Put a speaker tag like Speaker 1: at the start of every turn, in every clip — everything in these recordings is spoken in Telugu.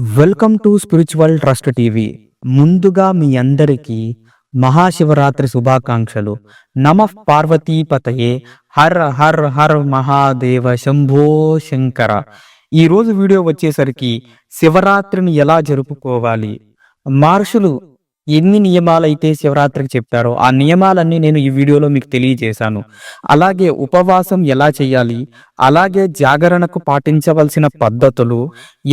Speaker 1: Welcome to spiritual trust TV. ముందుగా మీ అందరికీ మహాశివరాత్రి శుభాకాంక్షలు. నమ పార్వతీపతయే. Her her her Mahadeva Shambho Shankara. ఈ రోజు వీడియో వచ్చేసరికి శివరాత్రిని ఎలా జరుపుకోవాలి? మహర్షులు ఎన్ని నియమాలైతే శివరాత్రికి చెప్తారో ఆ నియమాలన్నీ నేను ఈ వీడియోలో మీకు తెలియజేశాను. అలాగే ఉపవాసం ఎలా చేయాలి? అలాగే జాగరణకు పాటించవలసిన పద్ధతులు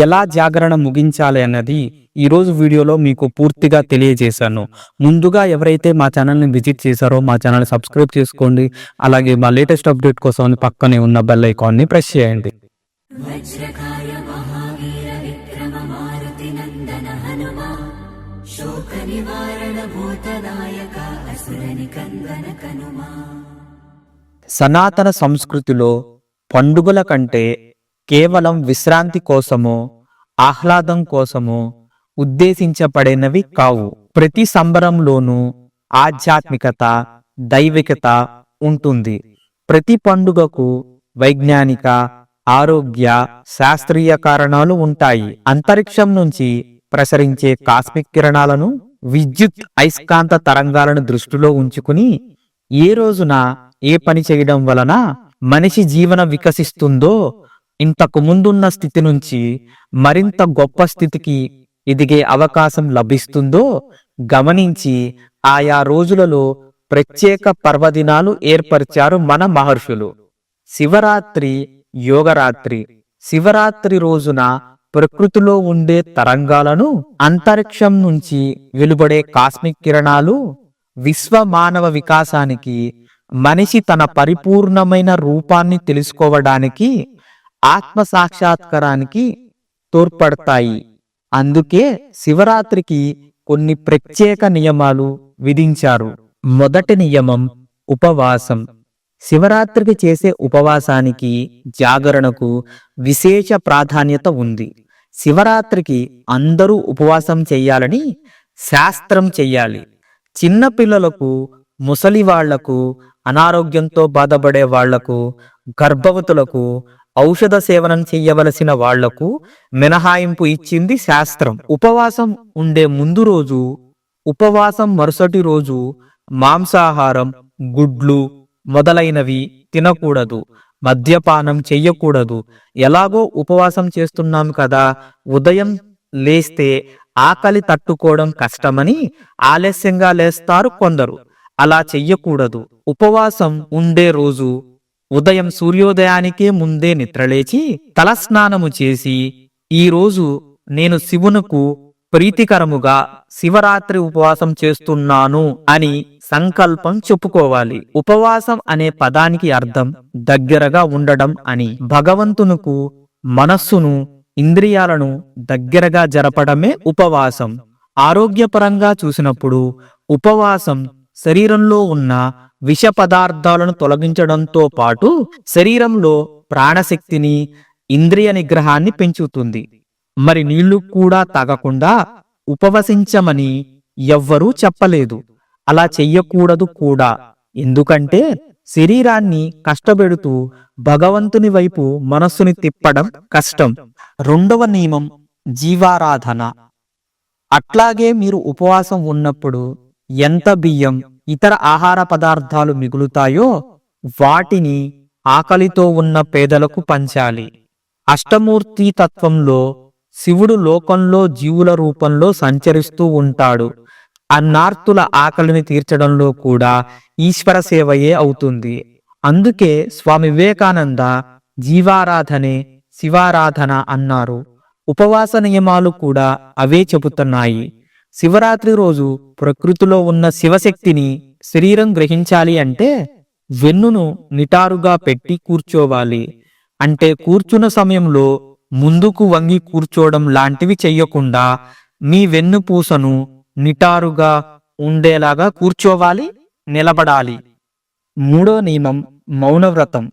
Speaker 1: ఎలా జాగరణ ముగించాలి అన్నది ఈరోజు వీడియోలో మీకు పూర్తిగా తెలియజేశాను. ముందుగా ఎవరైతే మా ఛానల్ని విజిట్ చేశారో మా ఛానల్ సబ్స్క్రైబ్ చేసుకోండి. అలాగే మా లేటెస్ట్ అప్డేట్ కోసం పక్కనే ఉన్న బెల్ ఐకాన్ని ప్రెస్ చేయండి.
Speaker 2: శోక నివారణ అసురని కందన కనుమా.
Speaker 1: సనాతన సంస్కృతిలో పండుగల కంటే కేవలం విశ్రాంతి కోసమో ఆహ్లాదం కోసమో ఉద్దేశించబడినవి కావు. ప్రతి సంబరంలోనూ ఆధ్యాత్మికత దైవికత ఉంటుంది. ప్రతి పండుగకు వైజ్ఞానిక ఆరోగ్య శాస్త్రీయ కారణాలు ఉంటాయి. అంతరిక్షం నుంచి ప్రసరించే కాస్మిక్ కిరణాలను విద్యుత్ అయస్కాంత తరంగాలను దృష్టిలో ఉంచుకుని ఏ రోజున ఏ పని చేయడం వలన మనిషి జీవన వికసిస్తుందో ఇంతకు ముందున్న స్థితి నుంచి మరింత గొప్ప స్థితికి ఎదిగే అవకాశం లభిస్తుందో గమనించి ఆయా రోజులలో ప్రత్యేక పర్వదినాలు ఏర్పరిచారు మన మహర్షులు. శివరాత్రి యోగరాత్రి. శివరాత్రి రోజున ప్రకృతిలో ఉండే తరంగాలను అంతరిక్షం నుంచి వెలువడే కాస్మిక్ కిరణాలు విశ్వ మానవ వికాసానికి మనిషి తన పరిపూర్ణమైన రూపాన్ని తెలుసుకోవడానికి ఆత్మ సాక్షాత్కారానికి తోడ్పడతాయి. అందుకే శివరాత్రికి కొన్ని ప్రత్యేక నియమాలు విధించారు. మొదటి నియమం ఉపవాసం. శివరాత్రికి చేసే ఉపవాసానికి జాగరణకు విశేష ప్రాధాన్యత ఉంది. శివరాత్రికి అందరూ ఉపవాసం చెయ్యాలని శాస్త్రం చెయ్యాలి. చిన్నపిల్లలకు ముసలి వాళ్ళకు అనారోగ్యంతో బాధపడే వాళ్ళకు గర్భవతులకు ఔషధ సేవనం చెయ్యవలసిన వాళ్ళకు మినహాయింపు ఇచ్చింది శాస్త్రం. ఉపవాసం ఉండే ముందు రోజు ఉపవాసం మరుసటి రోజు మాంసాహారం గుడ్లు మొదలైనవి తినకూడదు. మద్యపానం చెయ్యకూడదు. ఎలాగో ఉపవాసం చేస్తున్నాం కదా ఉదయం లేస్తే ఆకలి తట్టుకోవడం కష్టమని ఆలస్యంగా లేస్తారు కొందరు. అలా చెయ్యకూడదు. ఉపవాసం ఉండే రోజు ఉదయం సూర్యోదయానికే ముందే నిద్రలేచి తలస్నానము చేసి ఈ రోజు నేను శివునకు ప్రీతికరముగా శివరాత్రి ఉపవాసం చేస్తున్నాను అని సంకల్పం చెప్పుకోవాలి. ఉపవాసం అనే పదానికి అర్థం దగ్గరగా ఉండడం అని. భగవంతునుకు మనస్సును ఇంద్రియాలను దగ్గరగా జరపడమే ఉపవాసం. ఆరోగ్యపరంగా చూసినప్పుడు ఉపవాసం శరీరంలో ఉన్న విష పదార్థాలను తొలగించడంతో పాటు శరీరంలో ప్రాణశక్తిని ఇంద్రియ నిగ్రహాన్ని పెంచుతుంది. మరి నీళ్ళు కూడా తాగకుండా ఉపవసించమని ఎవ్వరూ చెప్పలేదు. అలా చెయ్యకూడదు కూడా. ఎందుకంటే శరీరాన్ని కష్టపెడుతూ భగవంతుని వైపు మనస్సుని తిప్పడం కష్టం. రెండవ నియమం జీవారాధన. అట్లాగే మీరు ఉపవాసం ఉన్నప్పుడు ఎంత బియ్యం ఇతర ఆహార పదార్థాలు మిగులుతాయో వాటిని ఆకలితో ఉన్న పేదలకు పంచాలి. అష్టమూర్తి తత్వంలో శివుడు లోకంలో జీవుల రూపంలో సంచరిస్తూ ఉంటాడు. అన్నార్తుల ఆకలిని తీర్చడంలో కూడా ఈశ్వర సేవయే అవుతుంది. అందుకే స్వామి వివేకానంద జీవారాధనే శివారాధన అన్నారు. ఉపవాస నియమాలు కూడా అవే చెబుతున్నాయి. శివరాత్రి రోజు ప్రకృతిలో ఉన్న శివశక్తిని శరీరం గ్రహించాలి అంటే వెన్నును నిటారుగా పెట్టి కూర్చోవాలి. అంటే కూర్చున్న సమయంలో ముందుకు వంగి కూర్చోవడం లాంటివి చెయ్యకుండా మీ వెన్నుపూసను నిటారుగా ఉండేలాగా కూర్చోవాలి నిలబడాలి. మూడో నియమం మౌనవ్రతం.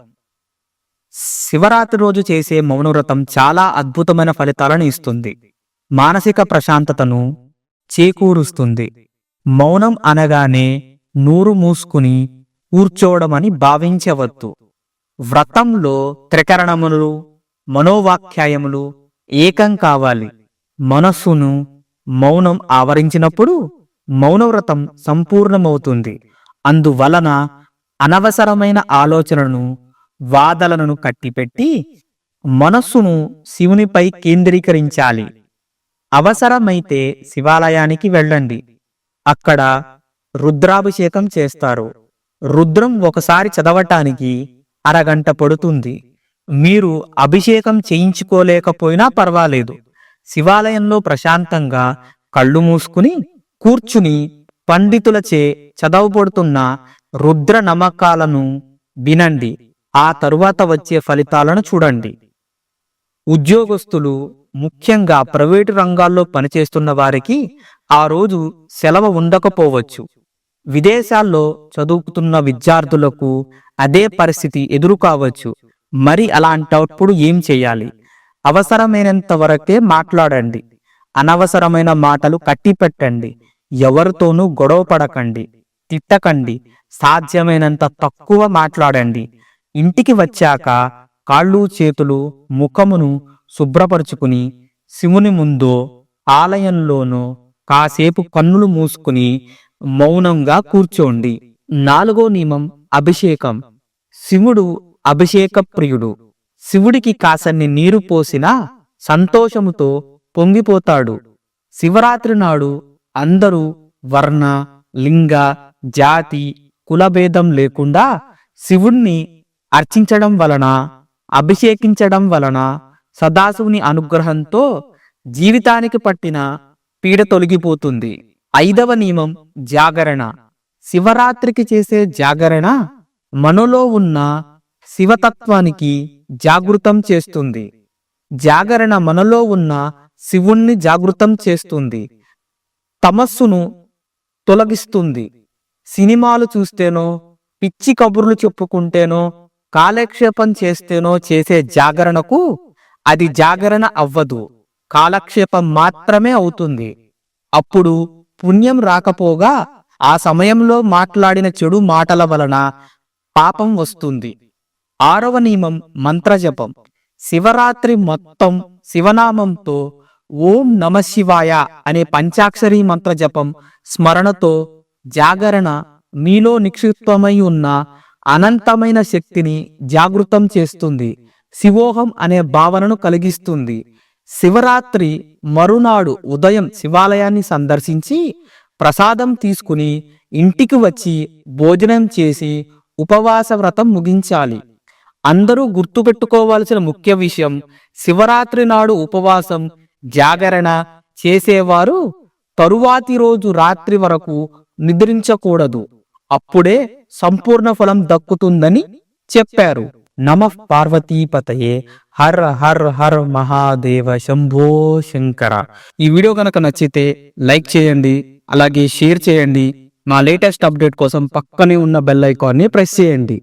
Speaker 1: శివరాత్రి రోజు చేసే మౌనవ్రతం చాలా అద్భుతమైన ఫలితాలను ఇస్తుంది. మానసిక ప్రశాంతతను చేకూరుస్తుంది. మౌనం అనగానే నూరు మూసుకుని కూర్చోవడమని భావించవద్దు. వ్రతంలో త్రికరణములు మనోవాఖ్యాయములు ఏకం కావాలి. మనస్సును మౌనం ఆవరించినప్పుడు మౌనవ్రతం సంపూర్ణమవుతుంది. అందువలన అనవసరమైన ఆలోచనను వాదలను కట్టిపెట్టి మనస్సును శివునిపై కేంద్రీకరించాలి. అవసరమైతే శివాలయానికి వెళ్ళండి. అక్కడ రుద్రాభిషేకం చేస్తారు. రుద్రం ఒకసారి చదవటానికి అరగంట పడుతుంది. మీరు అభిషేకం చేయించుకోలేకపోయినా పర్వాలేదు. శివాలయంలో ప్రశాంతంగా కళ్ళు మూసుకుని కూర్చుని పండితులచే చదవబడుతున్న రుద్ర నమ్మకాలను వినండి. ఆ తరువాత వచ్చే ఫలితాలను చూడండి. ఉద్యోగస్తులు ముఖ్యంగా ప్రైవేటు రంగాల్లో పనిచేస్తున్న వారికి ఆ రోజు సెలవు ఉండకపోవచ్చు. విదేశాల్లో చదువుతున్న విద్యార్థులకు అదే పరిస్థితి ఎదురు కావచ్చు మరి అలాంటప్పుడు ఏం చేయాలి? అవసరమైనంత వరకే మాట్లాడండి. అనవసరమైన మాటలు కట్టిపెట్టండి. ఎవరితోనూ గొడవ పడకండి. తిట్టకండి. సాధ్యమైనంత తక్కువ మాట్లాడండి. ఇంటికి వచ్చాక కాళ్ళు చేతులు ముఖమును శుభ్రపరుచుకుని శివుని ముందో ఆలయంలోనో కాసేపు కన్నులు మూసుకుని మౌనంగా కూర్చోండి. నాలుగో నియమం అభిషేకం. శివుడు అభిషేక ప్రియుడు శివుడికి కాసన్ని నీరు పోసినా సంతోషముతో పొంగిపోతాడు. శివరాత్రి నాడు అందరూ వర్ణ లింగ జాతి కులభేదం లేకుండా శివుణ్ణి అర్చించడం వలన అభిషేకించడం వలన సదాశివుని అనుగ్రహంతో జీవితానికి పట్టిన పీడ తొలగిపోతుంది. ఐదవ నియమం జాగరణ. శివరాత్రికి చేసే జాగరణ మనలో ఉన్న శివతత్వానికి జాగృతం చేస్తుంది. జాగరణ మనలో ఉన్న శివుణ్ణి జాగృతం చేస్తుంది. తమస్సును తొలగిస్తుంది. సినిమాలు చూస్తేనో పిచ్చి కబుర్లు చెప్పుకుంటేనో కాలక్షేపం చేస్తేనో చేసే జాగరణకు అది జాగరణ అవ్వదు. కాలక్షేపం మాత్రమే అవుతుంది. అప్పుడు పుణ్యం రాకపోగా ఆ సమయంలో మాట్లాడిన చెడు మాటల వలన పాపం వస్తుంది. ఆరవ నియమం మంత్రజపం. శివరాత్రి మొత్తం శివనామంతో ఓం నమ శివాయ అనే పంచాక్షరి మంత్రజపం స్మరణతో జాగరణ మీలో నిక్షిప్తమై ఉన్న అనంతమైన శక్తిని జాగృతం చేస్తుంది. శివోహం అనే భావనను కలిగిస్తుంది. శివరాత్రి మరునాడు ఉదయం శివాలయాన్ని సందర్శించి ప్రసాదం తీసుకుని ఇంటికి వచ్చి భోజనం చేసి ఉపవాస వ్రతం ముగించాలి. అందరూ గుర్తుపెట్టుకోవాల్సిన ముఖ్య విషయం శివరాత్రి నాడు ఉపవాసం జాగరణ చేసేవారు తరువాతి రోజు రాత్రి వరకు నిద్రించకూడదు. అప్పుడే సంపూర్ణ ఫలం దక్కుతుందని చెప్పారు. నమ పార్వతీపతయే. Her her her Mahadeva Shambho Shankara. ఈ వీడియో కనుక నచ్చితే లైక్ చేయండి అలాగే షేర్ చేయండి. మా లేటెస్ట్ అప్డేట్ కోసం పక్కనే ఉన్న బెల్ ఐకాన్ని ప్రెస్ చేయండి.